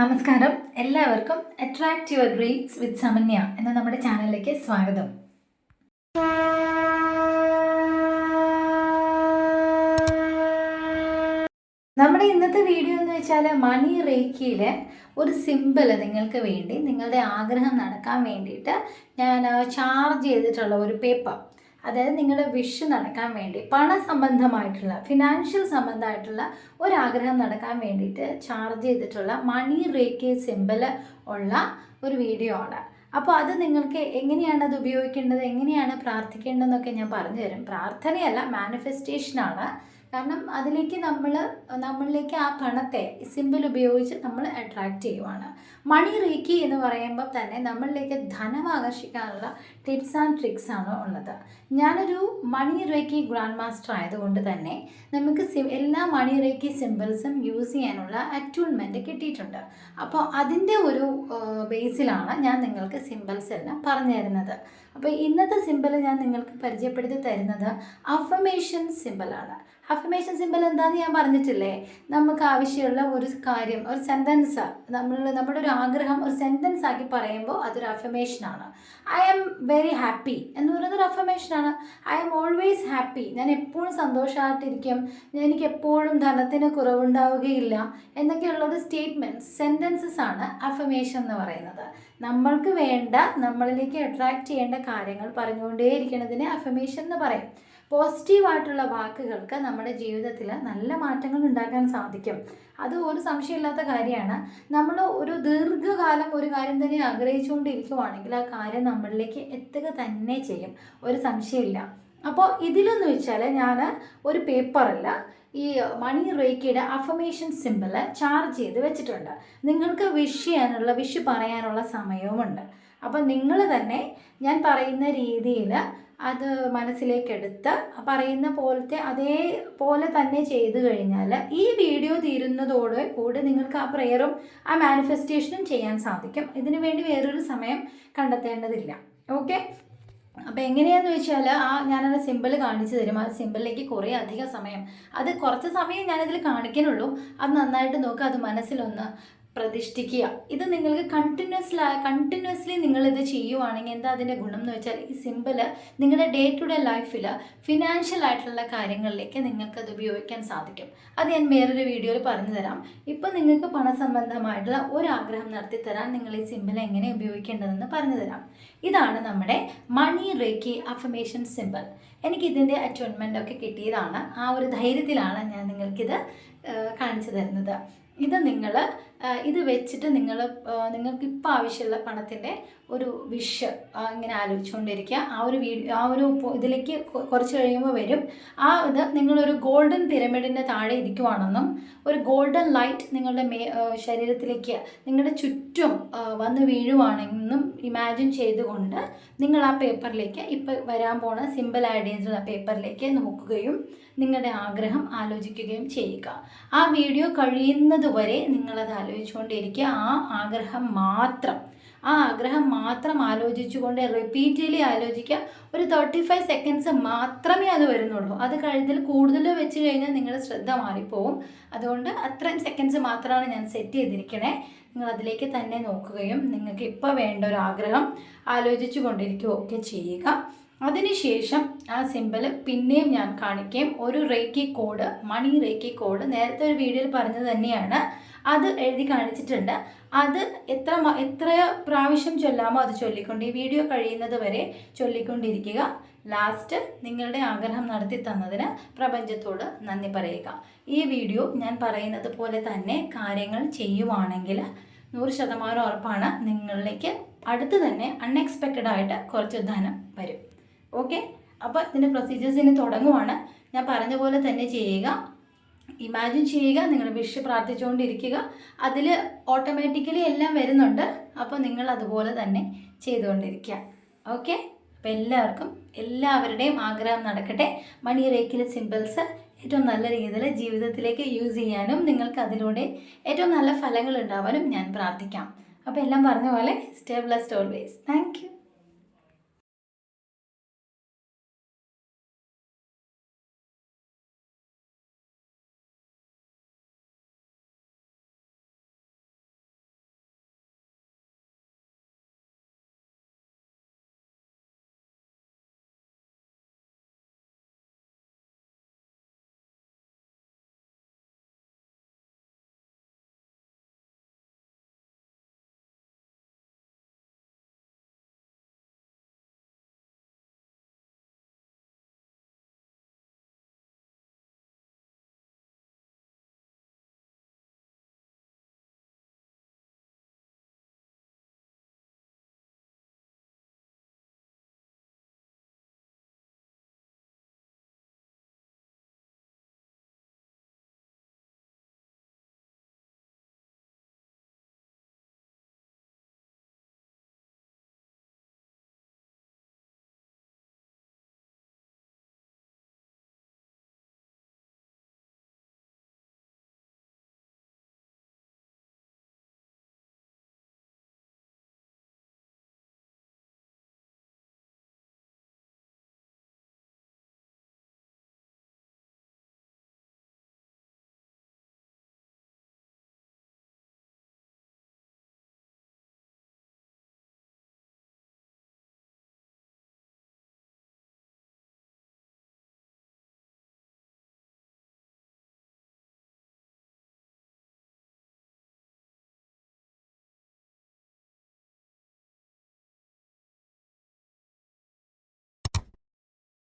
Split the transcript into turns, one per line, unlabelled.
നമസ്കാരം. എല്ലാവർക്കും attract your dreams with Samanya എന്ന നമ്മുടെ ചാനലിലേക്ക് സ്വാഗതം. നമ്മുടെ ഇന്നത്തെ വീഡിയോ എന്ന് വെച്ചാൽ മണി റേക്കിയിലെ ഒരു സിമ്പിൾ നിങ്ങൾക്ക് വേണ്ടി നിങ്ങളുടെ ആഗ്രഹം നടക്കാൻ വേണ്ടിയിട്ട് ഞാൻ ചാർജ് ചെയ്തിട്ടുള്ള ഒരു പേപ്പർ അതായത് നിങ്ങളുടെ വിഷ് നടക്കാൻ വേണ്ടി പണ സംബന്ധമായിട്ടുള്ള ഫിനാൻഷ്യൽ സംബന്ധമായിട്ടുള്ള ഒരാഗ്രഹം നടക്കാൻ വേണ്ടിയിട്ട് ചാർജ് ചെയ്തിട്ടുള്ള മണി റേക്കി സിമ്പിൾ ഉള്ള ഒരു വീഡിയോ ആണ്. അപ്പോൾ അത് നിങ്ങൾക്ക് എങ്ങനെയാണ് അത് ഉപയോഗിക്കേണ്ടത് എങ്ങനെയാണ് പ്രാർത്ഥിക്കേണ്ടതെന്നൊക്കെ ഞാൻ പറഞ്ഞു തരും പ്രാർത്ഥനയല്ല മാനിഫെസ്റ്റേഷനാണ് കാരണം അതിലേക്ക് നമ്മൾ നമ്മളിലേക്ക് ആ പണത്തെ സിമ്പിൾ ഉപയോഗിച്ച് നമ്മൾ അട്രാക്റ്റ് ചെയ്യുവാണ്. മണി റീക്കി എന്ന് പറയുമ്പോൾ തന്നെ നമ്മളിലേക്ക് ധനം ആകർഷിക്കാനുള്ള ടിപ്സ് ആൻഡ് ട്രിക്സ് ആണ് ഉള്ളത്. ഞാനൊരു മണി റേക്കി ഗ്രാൻഡ് മാസ്റ്റർ ആയതുകൊണ്ട് തന്നെ നമുക്ക് എല്ലാ മണി റേക്കി സിമ്പിൾസും യൂസ് ചെയ്യാനുള്ള അറ്റ്യൂൺമെന്റ് കിട്ടിയിട്ടുണ്ട്. അപ്പോൾ അതിന്റെ ഒരു ബേസിലാണ് ഞാൻ നിങ്ങൾക്ക് സിമ്പിൾസ് എല്ലാം പറഞ്ഞു തരുന്നത്. അപ്പോൾ ഇന്നത്തെ സിമ്പിൾ ഞാൻ നിങ്ങൾക്ക് പരിചയപ്പെടുത്തി തരുന്നത് അഫമേഷൻ സിമ്പിളാണ് അഫമേഷൻ സിമ്പിൾ എന്താന്ന് ഞാൻ പറഞ്ഞിട്ടില്ലേ? നമുക്ക് ആവശ്യമുള്ള ഒരു കാര്യം ഒരു സെന്റൻസ് നമ്മൾ നമ്മുടെ ഒരു ആഗ്രഹം ഒരു സെന്റൻസ് ആക്കി പറയുമ്പോൾ അതൊരു അഫമേഷനാണ് ഐ ആം വെരി ഹാപ്പി എന്ന് പറയുന്നത് ഒരു അഫമേഷനാണ് ഐ ആം ഓൾവേസ് ഹാപ്പി ഞാൻ എപ്പോഴും സന്തോഷമായിട്ടിരിക്കും എനിക്ക് എപ്പോഴും ധനത്തിന് കുറവുണ്ടാവുകയില്ല എന്നൊക്കെയുള്ള ഒരു സ്റ്റേറ്റ്മെന്റ് സെന്റൻസസ് ആണ് അഫമേഷൻ എന്ന് പറയുന്നത്. നമ്മൾക്ക് വേണ്ട നമ്മളിലേക്ക് അട്രാക്റ്റ് ചെയ്യേണ്ട കാര്യങ്ങൾ പറഞ്ഞുകൊണ്ടേയിരിക്കുന്നതിനെ അഫമേഷൻ എന്ന് പറയും. പോസിറ്റീവായിട്ടുള്ള വാക്കുകൾക്ക് നമ്മുടെ ജീവിതത്തിൽ നല്ല മാറ്റങ്ങൾ ഉണ്ടാക്കാൻ സാധിക്കും. അത് ഒരു സംശയമില്ലാത്ത കാര്യമാണ്. നമ്മൾ ഒരു ദീർഘകാലം ഒരു കാര്യം തന്നെ ആഗ്രഹിച്ചുകൊണ്ടിരിക്കുവാണെങ്കിൽ ആ കാര്യം നമ്മളിലേക്ക് എത്തുക തന്നെ ചെയ്യും. ഒരു സംശയമില്ല. അപ്പോൾ ഇതിലെന്ന് വെച്ചാൽ ഞാൻ ഒരു പേപ്പറല്ല ഈ മണി റേക്കിയുടെ അഫമേഷൻ സിമ്പിൾ ചാർജ് ചെയ്ത് വെച്ചിട്ടുണ്ട്. നിങ്ങൾക്ക് വിഷ് ചെയ്യാനുള്ള വിഷ് പറയാനുള്ള സമയവുമുണ്ട്. അപ്പോൾ നിങ്ങൾ തന്നെ ഞാൻ പറയുന്ന രീതിയിൽ അത് മനസ്സിലേക്കെടുത്ത് പറയുന്ന പോലത്തെ അതേപോലെ തന്നെ ചെയ്തു കഴിഞ്ഞാൽ ഈ വീഡിയോ തീരുന്നതോടെ കൂടി നിങ്ങൾക്ക് ആ പ്രെയറും ആ മാനിഫെസ്റ്റേഷനും ചെയ്യാൻ സാധിക്കും. ഇതിനു വേണ്ടി വേറൊരു സമയം കണ്ടെത്തേണ്ടതില്ല. ഓക്കെ അപ്പോൾ എങ്ങനെയാന്ന് വെച്ചാൽ ആ ഞാനത് സിമ്പിൾ കാണിച്ചു തരും. ആ സിമ്പിളിലേക്ക് കുറേ അധികം സമയം. അത് കുറച്ച് സമയം ഞാനതിൽ കാണിക്കാനുള്ളൂ അത് നന്നായിട്ട് നോക്കുക അത് മനസ്സിലൊന്ന് പ്രതിഷ്ഠിക്കുക. ഇത് നിങ്ങൾക്ക് കണ്ടിന്യൂസ്ലി കണ്ടിന്യൂസ്ലി നിങ്ങളിത് ചെയ്യുവാണെങ്കിൽ എന്താ അതിന്റെ ഗുണം എന്ന് വെച്ചാൽ ഈ സിമ്പിൾ നിങ്ങളുടെ ഡേ ടു ഡേ ലൈഫിൽ ഫിനാൻഷ്യൽ ആയിട്ടുള്ള കാര്യങ്ങളിലേക്ക് അത് ഉപയോഗിക്കാൻ സാധിക്കും. അത് ഞാൻ വേറൊരു വീഡിയോയിൽ പറഞ്ഞു തരാം. ഇപ്പം നിങ്ങൾക്ക് പണസംബന്ധമായിട്ടുള്ള ആഗ്രഹം നടത്തി തരാൻ നിങ്ങൾ ഈ സിമ്പിൾ എങ്ങനെ ഉപയോഗിക്കേണ്ടതെന്ന് പറഞ്ഞു തരാം. ഇതാണ് നമ്മുടെ മണി റേക്കി അഫമേഷൻ സിമ്പിൾ എനിക്കിതിന്റെ അറ്റോൺമെന്റ് ഒക്കെ കിട്ടിയതാണ്. ആ ഒരു ധൈര്യത്തിലാണ് ഞാൻ നിങ്ങൾക്കിത് കാണിച്ചു തരുന്നത്. ഇത് നിങ്ങൾ ഇത് വെച്ചിട്ട് നിങ്ങൾ നിങ്ങൾക്ക് ഇപ്പോൾ ആവശ്യമുള്ള പണത്തിന്റെ ഒരു വിഷ് ഇങ്ങനെ ആലോചിച്ചുകൊണ്ടിരിക്കുക ആ ഒരു വീഡിയോ ആ ഒരു ഇതിലേക്ക് കുറച്ച് കഴിയുമ്പോൾ വരും. ആ ഇത് നിങ്ങളൊരു ഗോൾഡൻ പിരമിഡിന്റെ താഴെ ഇരിക്കുവാണെന്നും ഒരു ഗോൾഡൻ ലൈറ്റ് നിങ്ങളുടെ മേ ശരീരത്തിലേക്ക് നിങ്ങളുടെ ചുറ്റും വന്ന് വീഴുവാണെന്നും ഇമാജിൻ ചെയ്തുകൊണ്ട് നിങ്ങൾ ആ പേപ്പറിലേക്ക് ഇപ്പോൾ വരാൻ പോണ സിമ്പിൾ ഐഡിയൻസ് ആ പേപ്പറിലേക്ക് നോക്കുകയും നിങ്ങളുടെ ആഗ്രഹം ആലോചിക്കുകയും ചെയ്യുക. ആ വീഡിയോ കഴിയുന്നതുവരെ നിങ്ങളത് നിങ്ങളത് ആലോചിച്ചുകൊണ്ടിരിക്കുക ആ ആഗ്രഹം മാത്രം. ആ ആഗ്രഹം മാത്രം ആലോചിച്ചുകൊണ്ട് റിപ്പീറ്റലി ആലോചിക്കുക. ഒരു തേർട്ടി ഫൈവ് സെക്കൻഡ്സ് മാത്രമേ അത് വരുന്നുള്ളൂ. അത് കഴിഞ്ഞതിൽ കൂടുതൽ വെച്ച് കഴിഞ്ഞാൽ നിങ്ങളുടെ ശ്രദ്ധ മാറിപ്പോവും. അതുകൊണ്ട് അത്രയും സെക്കൻഡ്സ് മാത്രമാണ് ഞാൻ സെറ്റ് ചെയ്തിരിക്കണേ. നിങ്ങൾ അതിലേക്ക് തന്നെ നോക്കുകയും നിങ്ങൾക്ക് ഇപ്പോൾ വേണ്ട ഒരു ആഗ്രഹം ആലോചിച്ചു കൊണ്ടിരിക്കുകയൊക്കെ ചെയ്യുക. അതിനുശേഷം ആ സിമ്പിൾ പിന്നെയും ഞാൻ കാണിക്കുകയും ഒരു reiki code money reiki code. നേരത്തെ ഒരു വീഡിയോയിൽ പറഞ്ഞത് തന്നെയാണ്. അത് എഴുതി കാണിച്ചിട്ടുണ്ട്. അത് എത്ര എത്ര പ്രാവശ്യം ചൊല്ലാമോ അത് ചൊല്ലിക്കൊണ്ട് ഈ വീഡിയോ കഴിയുന്നത് വരെ ചൊല്ലിക്കൊണ്ടിരിക്കുക. ലാസ്റ്റ് നിങ്ങളുടെ ആഗ്രഹം നടത്തി തന്നതിന് പ്രപഞ്ചത്തോട് നന്ദി പറയുക. ഈ വീഡിയോ ഞാൻ പറയുന്നത് പോലെ തന്നെ കാര്യങ്ങൾ ചെയ്യുവാണെങ്കിൽ നൂറ് ശതമാനം ഉറപ്പാണ് നിങ്ങളിലേക്ക് അടുത്ത് തന്നെ അൺഎക്സ്പെക്റ്റഡ് ആയിട്ട് കുറച്ച് ധനം വരും. ഓക്കെ അപ്പോൾ ഇതിന്റെ പ്രൊസീജിയേഴ്സ് ഇനി തുടങ്ങുവാണ്. ഞാൻ പറഞ്ഞ പോലെ തന്നെ ചെയ്യുക. ഇമാജിൻ ചെയ്യുക. നിങ്ങൾ വിഷ് പ്രാർത്ഥിച്ചുകൊണ്ടിരിക്കുക. അതിൽ ഓട്ടോമാറ്റിക്കലി എല്ലാം വരുന്നുണ്ട്. അപ്പോൾ നിങ്ങൾ അതുപോലെ തന്നെ ചെയ്തുകൊണ്ടിരിക്കുക. ഓക്കെ അപ്പോൾ എല്ലാവർക്കും എല്ലാവരുടെയും ആഗ്രഹം നടക്കട്ടെ. മണി റേക്കിലെ സിമ്പിൾസ് ഏറ്റവും നല്ല രീതിയിൽ ജീവിതത്തിലേക്ക് യൂസ് ചെയ്യാനും നിങ്ങൾക്ക് അതിലൂടെ ഏറ്റവും നല്ല ഫലങ്ങൾ ഉണ്ടാവാനും ഞാൻ പ്രാർത്ഥിക്കാം. അപ്പോൾ എല്ലാം പറഞ്ഞ പോലെ സ്റ്റേ ബ്ലസ്റ്റ് ഓൾവേസ് താങ്ക്